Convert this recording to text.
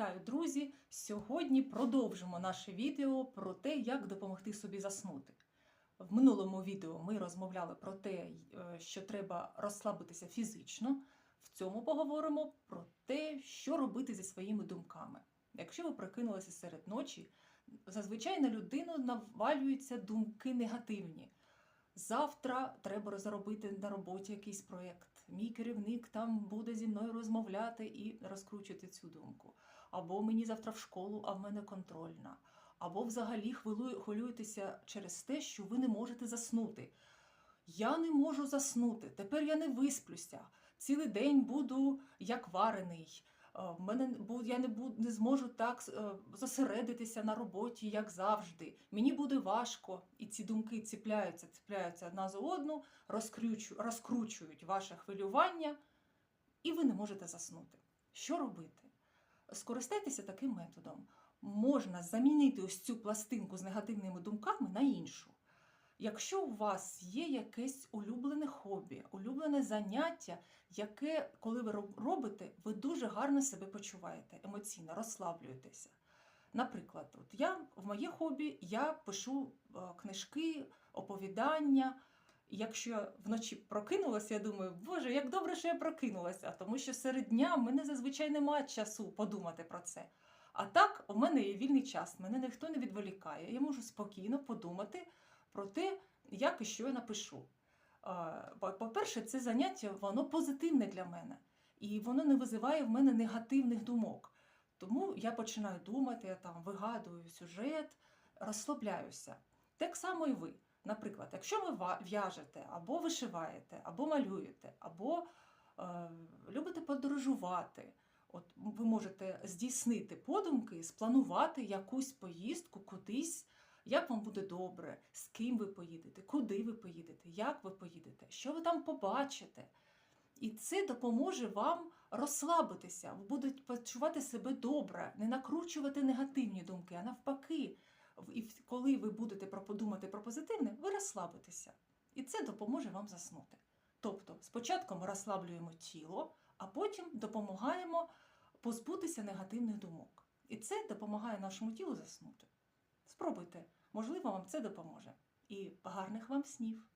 Вітаю, друзі! Сьогодні продовжимо наше відео про те, як допомогти собі заснути. В минулому відео ми розмовляли про те, е, що треба розслабитися фізично. В цьому поговоримо про те, що робити зі своїми думками. Якщо ви прокинулися серед ночі, зазвичай на людину навалюються думки негативні. Завтра треба заробити на роботі якийсь проєкт. Мій керівник там буде зі мною розмовляти і розкручувати цю думку. Або мені завтра в школу, а в мене контрольна. Або взагалі хвилюєтеся через те, що ви не можете заснути. Я не можу заснути, тепер я не висплюся. Цілий день буду як варений. Е, мене я не буду не зможу так е, зосередитися на роботі, як завжди. Мені буде важко, і ці думки ціпляються, ціпляються одна за одну, розкручують ваше хвилювання, і ви не можете заснути. Що робити? Скористайтеся таким методом. Можна замінити ось цю пластинку з негативними думками на іншу. Якщо у вас є якесь улюблене хобі, улюблене заняття, яке, коли ви робите, ви дуже гарно себе почуваєте, емоційно розслаблюєтеся. Наприклад, от я в моє хобі я пишу е, книжки, оповідання. Якщо я вночі прокинулася, я думаю, Боже, як добре, що я прокинулася, тому що серед дня в мене зазвичай немає часу подумати про це. А так, у мене є вільний час, мене ніхто не відволікає. Я можу спокійно подумати про те, як і що я напишу. По- По-перше, це заняття воно позитивне для мене, і воно не визиває в мене негативних думок. Тому я починаю думати, я там вигадую сюжет, розслабляюся. Так само і ви. Наприклад, якщо ви в'яжете, або вишиваєте, або малюєте, або е, любите подорожувати, от ви можете здійснити подумки, спланувати якусь поїздку кудись, як вам буде добре, з ким ви поїдете, куди ви поїдете, як ви поїдете, що ви там побачите. І це допоможе вам розслабитися, ви будете почувати себе добре, не накручувати негативні думки, а навпаки. І коли ви будете подумати про позитивне, ви розслабитеся. І це допоможе вам заснути. Тобто, спочатку ми розслаблюємо тіло, а потім допомагаємо позбутися негативних думок. І це допомагає нашому тілу заснути. Спробуйте, можливо, вам це допоможе. І гарних вам снів!